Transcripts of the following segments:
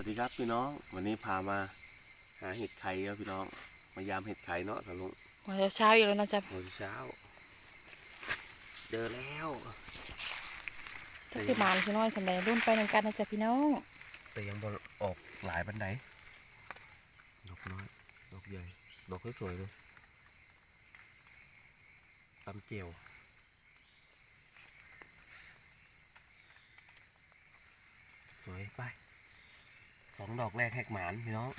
วัสดีครับพี่น้องวันนี้พามาหาเห็ดไข่ครับพี่น้อง มายามเห็ดไข่เนาะทะลุงมาเช้าๆอยู่แล้วนะจ๊ะหัวเช้าเจอแล้วถ้าสิมานพี่น้อยสำหรับรุ่นไปนำกันนะจ๊ะพี่น้อง แต่ยังบอออกหลายบันไดดอกน้อยดอกใหญ่ดอกสวยๆเลยตำเจียวสวยไป สองดอกแรกแหกหมานพี่น้อง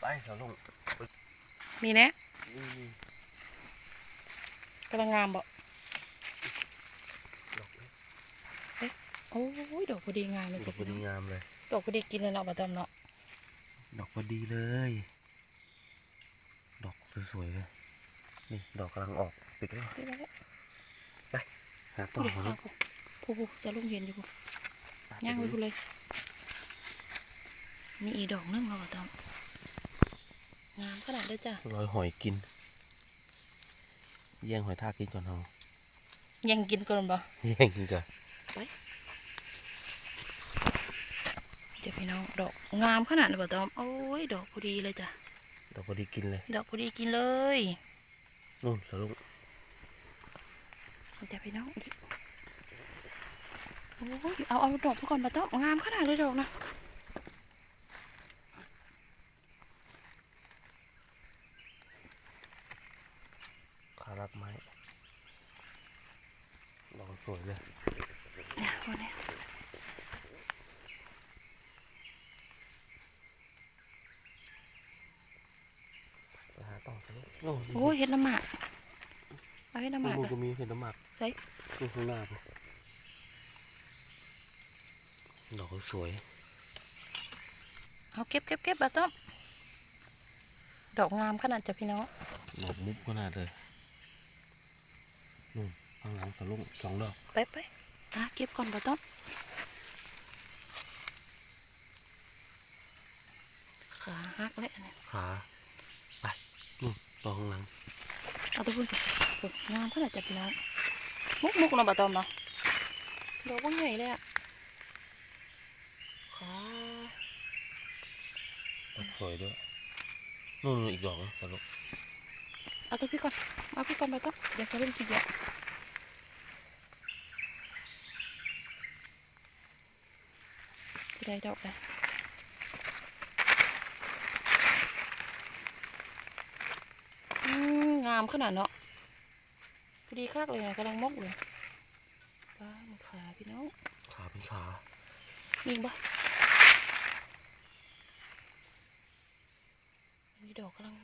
ไปเสาลุงมีแนะอืมกำลังงามบ่ดอกเล็กโอ้ยดอกพอดีงามเลยดอจ้ะกพอพี่ดีน้องงามเลย ดอกพอดีกินเลยเนาะประจำเนาะ ดอกพอดีเลย ดอกสวยๆเลย นี่ดอกกำลังออกปิดแล้วได้แล้วหาต่อเดี๋ยวของข้าลูวกผู้ผู้จะลุงเห็นอยู่ผู้ย่างไว้ผู้เลย นี่อีกดอกนึงเราประจำงามขนาดเลยจ้ะลอยหอยกิน แย่งหอยทากกินก่อนเอายังกินก่อนบ่แย่งกินก่อนเจ้ะพี่น้องดอกงามขนาดเลยประจำโอ้ยดอกพอดีเลยจ้ะดอกพอดีกินเลย ดอกพอดีกินเลยนู่นสลุงเจ้ะพี่น้องโอ้ยเอาเอาดอกไปก่อนประจำงามขนาดเลยดอกนะ รับไม้ดอกสวยเลยเนี่ยวันนี้ไปหาต่อสลุงนู่นโอ้ยเห็ดน้ำหมากเอาเห็ดน้ำหมากนู่นอะก็มีเห็นน้ำหมักใส่นู่นข้างหน้าไปดอกสวย เอาเก็บเก็บเก็บบาต้อมดอกงามขนาดจ้ะพี่น้อง ดอกมุกขนาดเลยนู่น ข้างหลังสลุงสองดอกไปไปอะเก็บก่อนบาต้อมขาหักแล้วเนี่ยขาไปนู่นดอกข้างหลังเอาตัวพุ่นไปโอ้ยงามขนาดจ้ะพี่น้องมุกมุกเนาะบาต้อมเนาะดอกว่าไงเลยอะขาดอกสวยด้วยนู่นอีกดอกนะสลุงเอาตัวพี่ก่อนเอาพี่ก่อนบาต้อมเดี๋ยวจะเล่นทีเดียว ได้ดอกเลยอืมงามขนาดเนาะพอดีคักเลยนะกำลังมกเลยป้ามันขาพี่น้อง ขาเป็นขามีบ่มีดอกกำลัง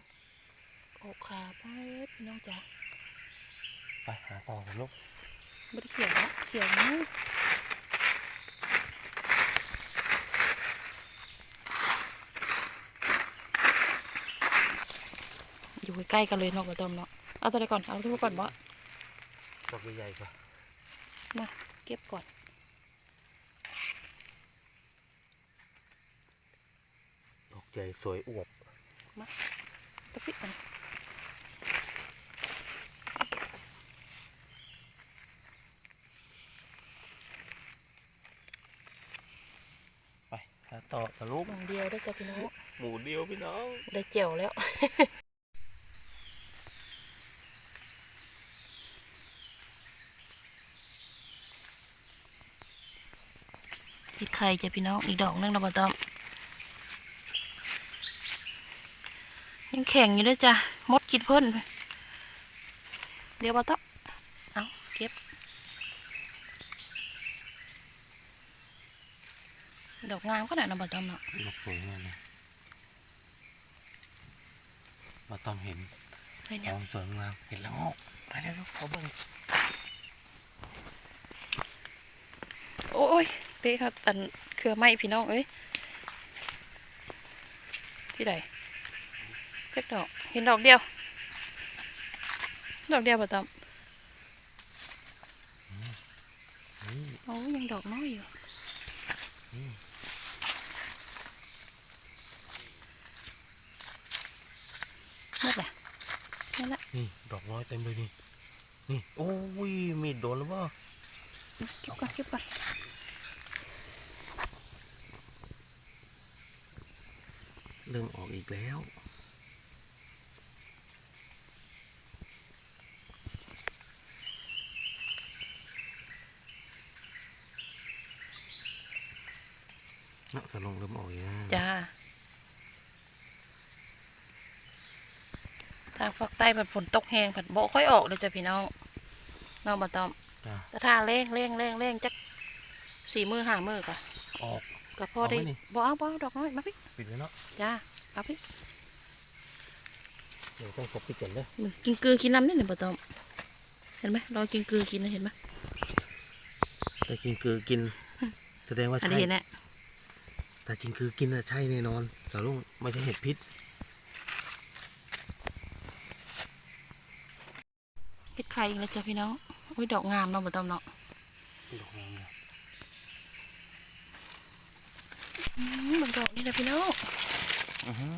ออกขาป้าเอ้ยพี่น้องจ๋าไปหาต่อกันลูกไม่ได้เขียวนะเขียวนะ อยู่ใกล้ๆกันเลยเนาะกระต้มเนาะเอาตัวไหนก่อนเอาตัวก่อนบ่ดอกใหญ่ๆกว่ามาเก็บก่อนดอกใหญ่สวยอวบตะปิดก่อนไปหาต่อกันลูกหนึ่งเดียวได้อจ้ะพี่น้องหมูเดียวพี่น้องได้เจียวแล้ว ไข่จ้ะพี่น้องอีกดอกหนึงนะบ่ต้องยังแข็งอยู่ด้วยจ้ะมดกินเพิ่นเดี๋ยวบ่ต้องเอาเก็บ ดอกงามขนาดนั้นบ่ต้องเนาะดอกสวยมากเลยมาต้องเห็นเฮ้ยดเนี่ยอกสวยงามเห็นแล้วงอกไปแล้วลูกเขาเบิ่งโอ้ยเป๊ะครับอันเครือไม้พี่น้องเอ้ยที่ไหนเล็กดอกเห็นดอกเดียว ดอกเดียวป่ะตอมนี่โอ้ยยังดอกน้อยอยู่นี่นั่นแหละนั่นแหละนี่ดอกน้อยเต็มเลยนี่นี่โอ้ยมีดโดนแล้วเปล่าเก็บก่อนเก็บก่อน ริ่มออกอีกแล้วนะสลงเริ่มออกอีกแล้วจ้าทางภาคใต้มันฝนตกแห้งผัดโบค่อยออกเลยจ้ะพี่น้องน้องบะตอมจ้าแต่ถ้าเร่งเร่งเร่งเร่งจักสี่มือห้ามือกะออก ก็พอเอาไหมได้นี่ บ่เอาบ่เอาดอกน้อยมาพี่ปิดไว้เนาะจ้าเอาพี่เดี๋ยวต้องกบไปเก็บเลยมึงกินเกลือกินน้ำนี่หนึ่งบะตอมเห็นไหมรอกินเกลือกินนะเห็นไหมแต่กินคือกิน แสดงว่าอันใช่นี้เห็นแน่แต่กินคือกินอะใช่แน่นอนสาวลุงไม่ใช่เห็ดพิษเห็ดไข่อีกแล้วจ้ะพี่น้องอุ้ยดอกงามเนาะบะตอมเนาะดอกงามเลย อืมดอกดอกนี่แหละพี่น้องอือหือ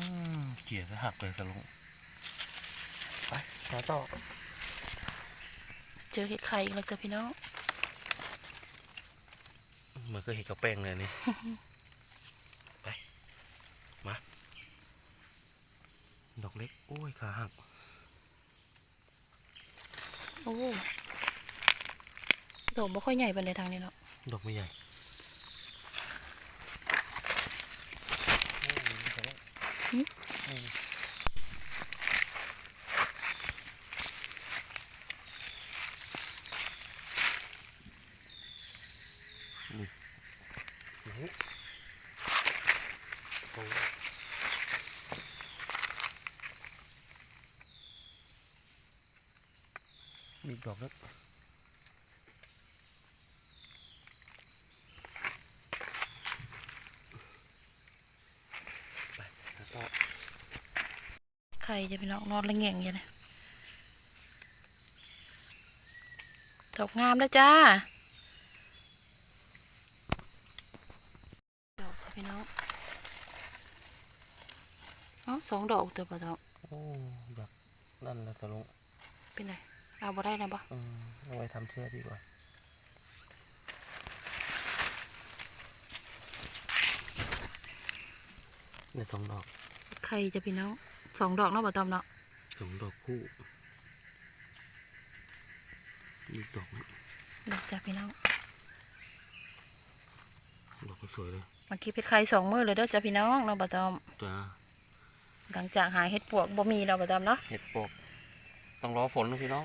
เกลี่ยซะหักเลยสาวลุงไปต่อต่อเจอเห็ดไข่อีกแล้วจ้ะพี่น้องเหมือนก็เห็ดกับแป้งเลยนี่ ไป มา ดอกเล็ก โอ้ยขาหัก โอ้ ดอกบ่ค่อยใหญ่ปานใดทางนี้เนาะดอกไม่ใหญ่ นี่โอ้โหโอ้มี ดอกแล้วไปแล้วก็ไข่จะพี่น้องนอนละเงียงอยู่นะดอกงามแล้วจ้าดอกจ้ะพี่น้องเอ๋อสองดอกตัวปะทองโอ้อยากนั่นแล้วตะลุงเป็นไง เอาบ่ได้นะบ่อืมเอาไว้ทำเสื้อดีกว่าเนี่ยสองดอกไข่จะพี่น้องสองดอกเนาะบ่ตอมเนาะสองดอกคู่อีกดอกนึงดอกจ้ะพี่น้องดอกก็สวยเลยมาคิดเพชรไข่สองมือเลยเด้อจ้ะพี่น้องเนาะบ่ตอมจ้าหลังจากหาเห็ดปวกบ่มีเนาะบ่ตอมเนาะเห็ดปกต้องรอฝนนะพี่น้อง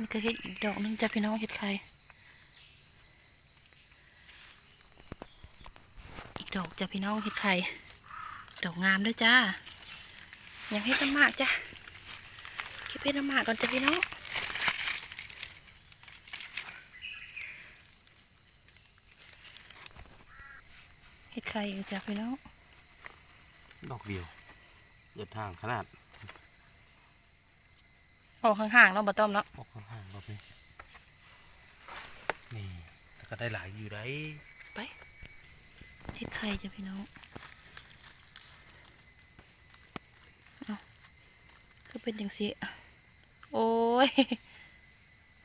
นี่ก็เห็ดอีกดอกนึงจ้ะพี่น้องเห็ดไข่อีกดอกจ้ะพี่น้องเห็ดไข่ดอกงามด้วยจ้ายังเห็ดน้ำมากจ้ะเก็บเห็ดน้ำมากก่อนจ้ะพี่น้องเห็ดไข่อีกจ้ะพี่น้องดอกเดียวเกิดทางขนาด ออกห่างๆเนาะบ่ต้อมเนาะออกข้างๆรอบนี้นี่แต่ก็ได้หลายอยู่ได้เห็ดไข่จ้ะพี่น้องเอาคือเป็นจังสิโอ้ย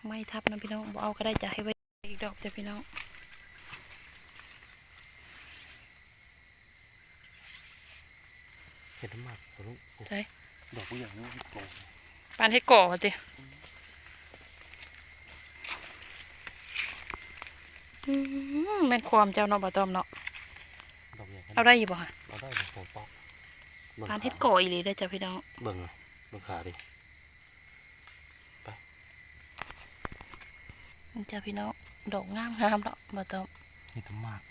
ไม่ทับนะพี่น้องบ่เอาก็ได้จ้ะให้ไว้อีกดอกจ้ะพี่น้องเห็ดน้ำหมักตะลุงโอ้ใช่ดอกผู้ใหญ่นี่โต ปานเห็ดก่อจ้ะอืมแม่นความเจ้าเนาะบ่ต้อมเนาะดอกใหญ่ขนาดเอาได้อยู่บ่ฮะเอาได้เลยโผล่ปอกบิ่งปานเห็ดขาก่ออีหลีได้อจ้ะพี่น้องเบิ่งเลยเบิ่งขาดินี่จ้ะพี่น้องดอกงามงามๆเนาะบ่ต้อมเห็ดน้ำหมัก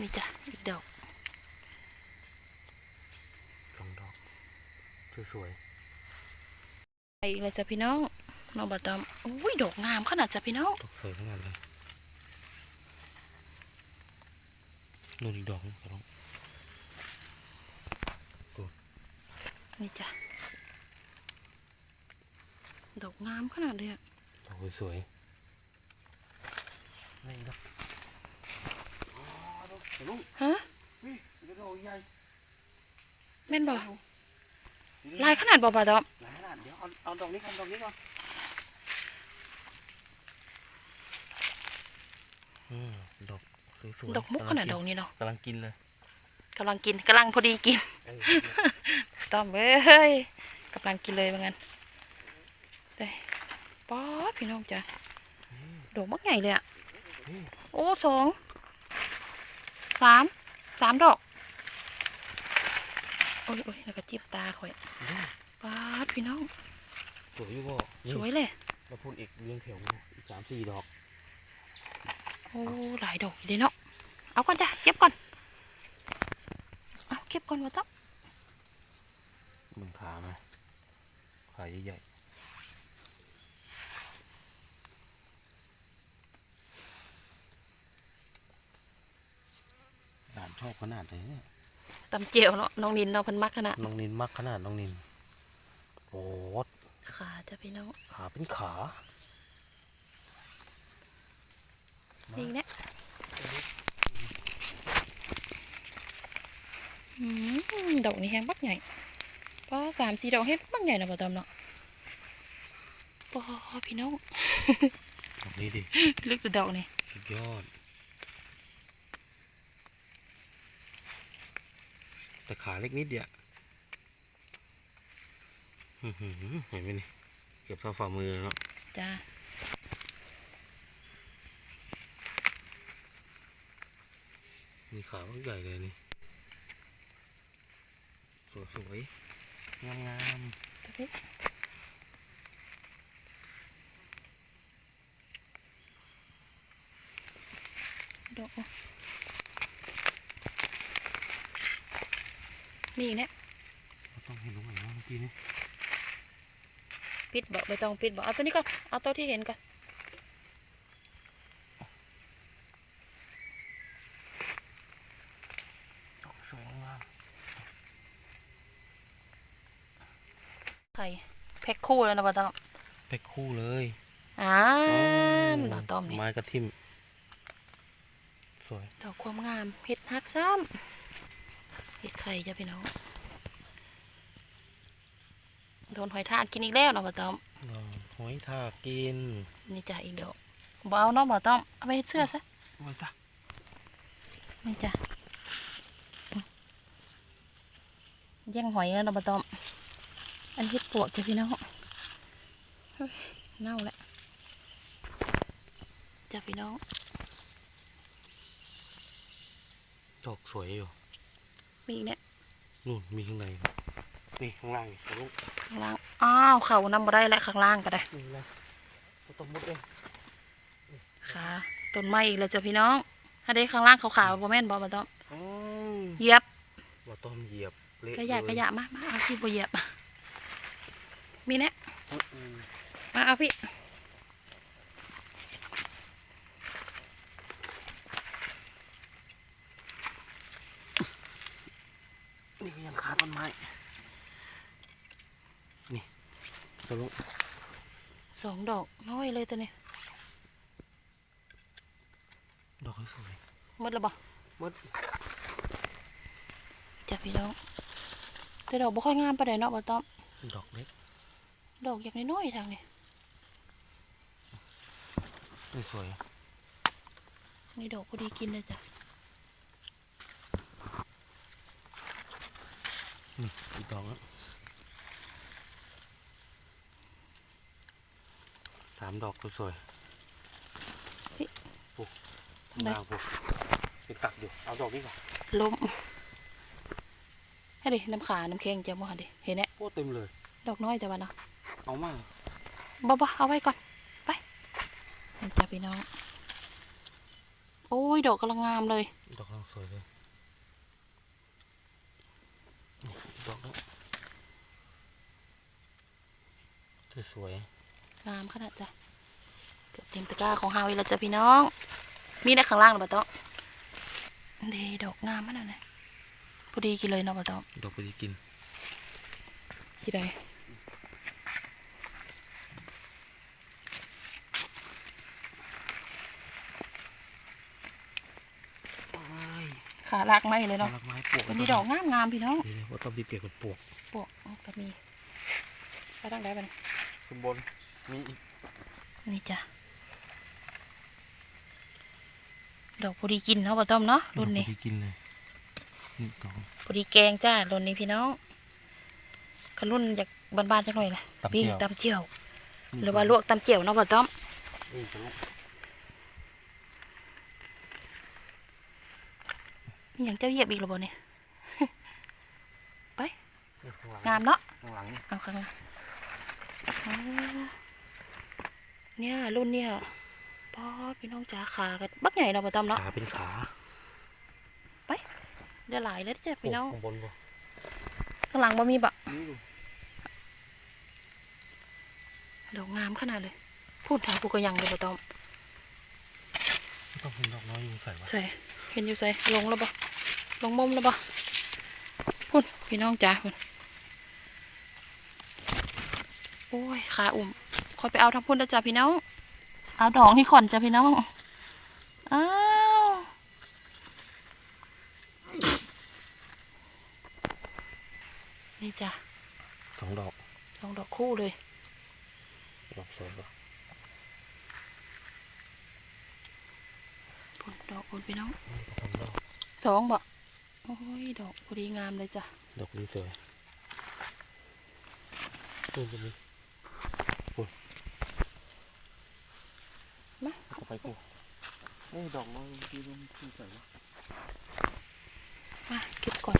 นี่จ้ะอีกดอก สองดอก สวยไปอีกเลยจ้ะพี่น้องน้องบ่ต้อมอุ้ยดอกงามขนาดจ้ะพี่น้องๆดอกสวยทั้งนั้นเลยนู่นอีกดอกนึงตะลุงนี่จ้ะดอกงามขนาดเลยอะดอกสวยๆนี่ดอกอ๋อดอกตะลุงฮะนี่ดอกใหญ่แม่นบ่ ลายขนาดบ่บ่ต้อมหลายขนาดเดี๋ยวเอาเอาดอกนี้ก่อนดอกนี้ก่อนอืมดอกสวยๆดอกมุกขนาดดอกนี้เนาะกำลังกินเลยกำลังกินกำลังพอดีกินเออต้อมเอ้ยกำลังกินเลยว่างั้นได้ป๊อดพี่น้องจ้ะดอกมักใหญ่เลยอะนี่โอ้สองสามสามดอก โอ้ยโอ้ยแล้วก็จิบตาข่อยนี่ป๊าดพี่น้อง สวยอยู่บ่นี่สวยเลยแล้วพูดอีกเรียงแถวมาอีกสามสี่ดอก โอ้หลายดอกอยู่เด้เนาะ เอาก่อนจ้ะเก็บก่อน เอาเก็บก่อนวะต๊อบมึงขาไหมขาใหญ่ๆหลานชอบขนาดไหนเนี่ย ตำเจียวเนาะน้องนินเนาะเพันมักขนาดน้องนินมักขนาดน้องนินโอ้ดขาจ้ะพี่น้องขาเป็นขานี่อีกเนี่ยอืมดอกนี้แห้งบักใหญ่ป้าสามสี่ดอกเฮ็ดบักใหญ่นะป้าตอมเนาะป้าพี่น้องดอกนี้ดิลึกดูดอกนี่สุดยอด แต่ขาเล็กนิดเดียวอื้อหือเห็นไหมนี่เก็บเท่าฝ่ามือเนาะจ้ามีขาลูกใหญ่เลยนี่ สวยสวยๆงามงามตะเพ็ดดอกอะ มีอีกเนี่ยๆเราต้องเห็นตรงไหนวะเมื่อกี้นี่ปิดบอกไม่ต้องปิดบอกเอาตัวนี้ก่อน เอาตัวที่เห็นก่อนดอกสวยงามไข่แพ็คคู่แล้วนะป้าต้อมไปคู่เลยอ่าโดอกต้อมนี่ไม้กระทิ่มสวยดอกความงามเห็ดฮักซ้ำ เห็ดไข่จ้ะพี่น้อง โดนหอยทากกินอีกแล้วเนาะป้าต้อมดอกหอยทากกิน นี่จ้ะอีกดอกบเอาเนาะป้าต้อม เอาไปเฮ็ดเสื้อซะโอ้ยจ้ะนี่จ้ะแย่งหอยแล้วเนาะป้าต้อม อันเห็ดปวกจ้ะพี่น้องเฮ้ยเน่าแล้วจ้ะพี่น้องดอกสวยอยู่ มีอีกเนี่ยนู่นมีข้างในนี่ข้างล่างนี่ลูกข้างล่างอ้าวเขานำมาได้และข้างล่างก็ได้นี่นะเราต้องมุดเองค่ะต้นไม้อีกแล้วจ้ะพี่น้องถ้าได้ข้างล่างขาวๆบ่แม่นบ่มาต้องอืมเหยียบเราต้องเหยียบเละกระยะเลกระยะมามาเอาที่บ่เหยียบมีเนี่ยอืมมาเอาพี่ นี่ก็ยังขาต้นไม้ นี่ตะลุก สอง ดอกน้อยเลยตัวนี้ ดอกสวยหมดแล้วบ่ๆมดจ้ะพี่น้องแต่ดอกบ่ค่อยงามปานใดเนาะบ่ต้องดอกเล็ก ดอกอย่างน้อยๆทางนี้นี่สวยนี่ดอกพอดีกินเลยจ้ะ นี่อีกดอกแล้วสาม ดอกสวยๆปุ๊บข้างล่างปุ๊บยังตักอยู่ เอาดอกนี้ก่อนลมให้ดิ น้ำขา น้ำแข็งจ้ะบ่หั่นดิ เห็นแน่โอ้เต็มเลย ดอกน้อยจ้ะบ่เนาะเอามากบ่บ่เอาไว้ก่อน ไปนี่จ้ะพี่น้อง โอ้ย ดอกกำลังงามเลย ดอกกำลังสวยเลยนี่อีกดอกแล้วสวยงามขนาดจ้ะ เกือบเต็มตะกร้าของเฮาอีกแล้วจ้ะพี่น้อง มีในข้างล่างหรือเปล่าต้องเดดอกงามขนาดไหนพอดีกินเลยเนาะป้าต้องๆดอกไปกินกี่ได้โอ้ยขาลากไม้เลยเนาะดอกไม้ปลวกวันนี้ดอกงามงามๆพี่น้องนี่ว่าต้องมีเปียกกับปลวกปวกอ๋อก็มีไปตั้งได้ปะเนี่ยข้างบนมีอีกนี่จ้ะ ดอกพอดีกินเนาะบ่ต้อมเนาะรุ่นนี้ดอกพอดีกินเลยนี่ดอกพอดีแกงจ้ารุ่นนี้พี่น้องขรุ่นจากบ้านๆจักหน่อยล่ะตำปิ้งเจียวตำเจียว หรือว่าลวกตำเจียวเนาะบ่ต้อมนี่สนุกมีหยังเจ้าเหยียบอีกหรือบ่เนี่ยนี่ข้างหลังงามเนาะข้างหลังนี่เอาข้างหน้าอ๋อเนี่ยรุ่นเนี่ย พ่อพี่น้องจ๋าขากันบักใหญ่เนาะบ่ต้อมเนาะขาเป็นขาเดี๋ยวหลายแล้วจ้ะพี่น้องข้างบนบ่ข้างหลังบ่มีบะนี่ดูดอกงามขนาดเลย พูดถึงปูกระยังเลยบ่ต้อมไม่ต้องเป็นดอกน้อยอยู่ใส่วะใส่เห็นอยู่ใส่ลงแล้วบ่ลงมุมแล้วบ่พูดพี่น้องจ๋าพุ่นโอ้ยขาอุ่มคอยไปเอาทั้งพุ่นแล้วจ้ะพี่น้อง เอาดอกให้ก่อนจ้ะพี่น้องอ้าวนี่จ้ะสองดอกสองดอกคู่เลยดอกสวยปะพุ่นดอกพุ่นพี่น้องสองดอกสองบ่โอ้ยดอกพอดีงามเลยจ้ะดอกนี้สวยนี่จะมีโอ้ยมาเอาไปกูนี่ดอกน้อยที่ต้องที่ใส่วะมาเก็บก่อน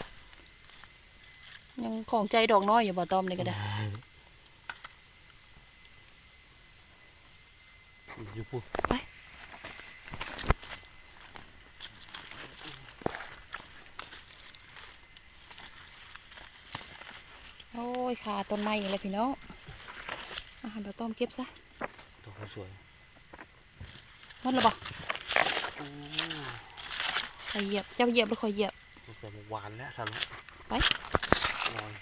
ยังของใจดอกน้อยอยู่บ่ตอมนี่ก็ได้อยู่ปุ๊ไปโอ้ยขาต้นไม้อีกแล้วพี่น้องอะเดี๋ยวต้อมเก็บซะดอกเขาสวย หมดแล้วบ่โอ้คอยเหยียบ เจ้าเหยียบหรือคอยเหยียบมันจะหวานแล้วทะลุไปลอย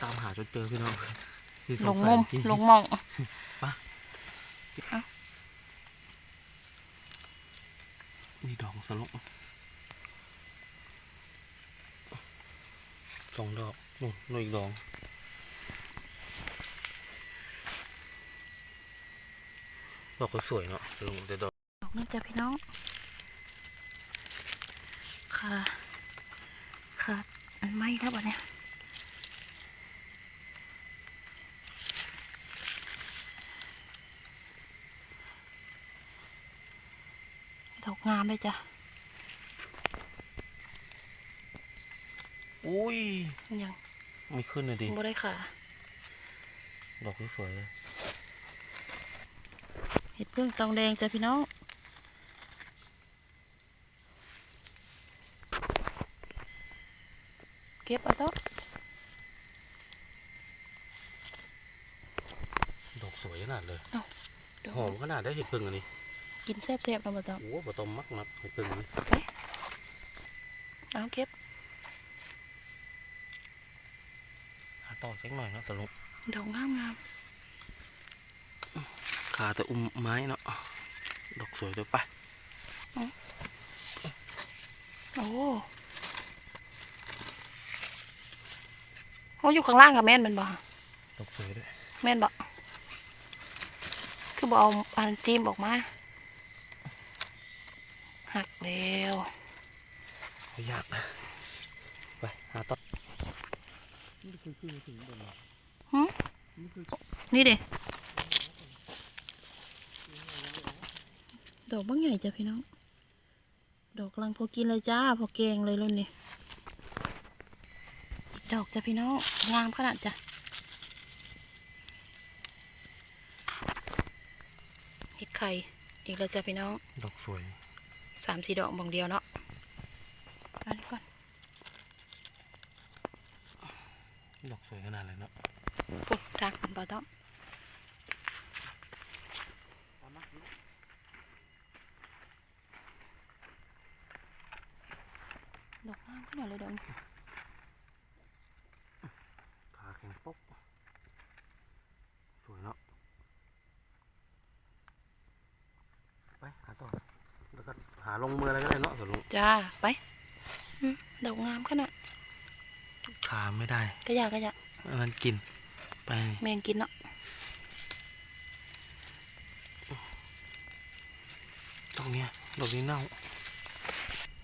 ตามหาจนเจอพี่น้องที่ลงสัมุยมที่ลงหมองนี่ดอกสลุกสองดอกนู่นนู่นอีกดอก ดอกก็สวยเนาะลงแต่ดอกดอกนึงจ้ะพี่น้อง ค่ะค่ะอันไม้แล้วบ่เนี่ยดอกงามเลยจ้ะ อุ้ย ยัง ไม่ขึ้นเลยดิบ่ได้ค่ะ ดอกก็สวยเลย เห็ดเพื่องตองแดงจ้ะพี่น้องเก็บเอาโต๊ะดอกสวยขนาดเลยดอกหอมขนาดได้เห็ดพึ่งอันนี้ กินแซ่บๆเนาะบ่ต้องโอ้บะตอมมักนับเห็ดพึ่งอันนี้เอาเก็บหาต่อสักหน่อยเนาะสรุปดอกงามงาม ขาแต่อุ้มไม้เนาะดอกสวยด้วยไปโอ้โอ้อยู่ข้างล่างกับแม่นแมันบ่ดอกสวยด้วยแม่นบ่คือบ่เอาอันจิ้มออกมาหักเร็วเขายากไปหาต่อนี่คือขึ้นถึงบนหึนี่คือนี่เด้ ดอกบางใหญ่จ้ะพี่น้อง ดอกกำลังพอกินเลยจ้า พอแกงเลยรุ่นนี้อีกดอกจ้ะพี่น้อง งามขนาดจ้ะ เห็ดไข่ อีกแล้วจ้ะพี่น้อง ดอกสวย สามสี่ดอกบางเดียวเนาะมาดีก่อน ดอกสวยขนาดเลยเนาะ ปุ๊บทางมันบ่ต้องดอกงามขนาดเลยดอกนี้ ขาแข็งปกสวยเนาะไปหาต่อแล้วก็หาลงมืออะไรก็ได้เนาะสรุปจ้าไปอืมดอกงามขนาดขาไม่ได้กระยากกระยาอันนั้นกินไปแมงกินเนาะดอกเนี้ยดอกนี้เน่า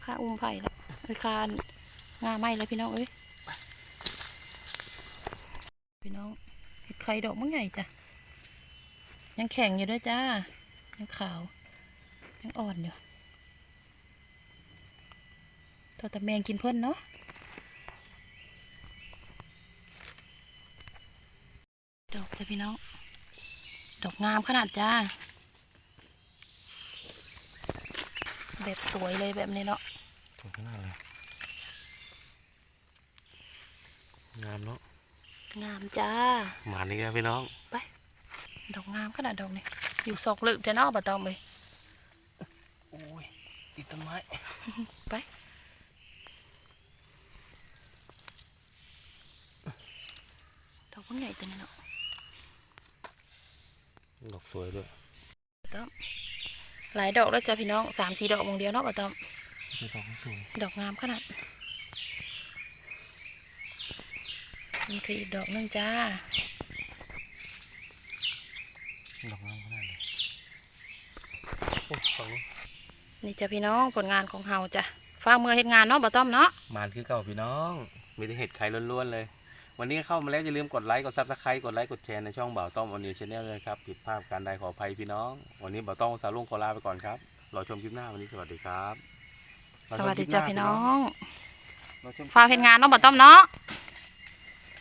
ค่าอุ้มไผ่แล้วเอ้ยค่างาไหมแล้วพี่น้องเอ้ยพี่น้องเห็ดไข่ดอกมันใหญ่จ้ะยังแข็งอยู่ด้วยจ้ายังขาวยังอ่อนอยู่ ตัวตะแมงกินเพื่อนเนาะดอกจ้ะพี่น้อง ดอกงามขนาดจ้า แบบสวยเลยแบบนี้เนาะสวยขนาดเลยงามเนาะงามจ้าหมานี่แกพี่น้องดอกงามขนาดดอกนี่อยู่ซอกลึกแต่นอกบะตอมเลยโอ้ยติดต้นไม้ไปดอกมันใหญ่ ตัวนี้เนาะดอกสวยด้วยบะตอมหลายดอกแล้วจ้ะพี่น้องสามสี่ดอกมงเดียวเนาะบะตอมเป็นดอกที่สวยดอกงามขนาดนี่คืออีกดอกหนึงจ้าดอกงามขนาดเลยโอ้ฝั่งนู้นนี่จ้ะพี่น้องผลงานของเฮาจ้ะฟ้ากมือเฮ็ดงานเนาะบะตอมเนาะมานคือเก่าพี่น้อง มีแต่เห็ดไข่ล้วนๆเลย วันนี้เข้ามาแล้วอย่าลืมกดไลค์กดซับสไครต์กดไลค์กดแชร์ในช่องบ่าวต้อมออนนิวชาแนลเลยครับผิดพลาดการใดขออภัยพี่น้อง วันนี้บ่าวต้อมสาวลุงขอลาไปก่อนครับรอชมคลิปหน้าวันนี้สวัสดีครับสวัสดีจ้าพี่น้องฟ้ากเฮ็นงานต้องบะตอมเนาะ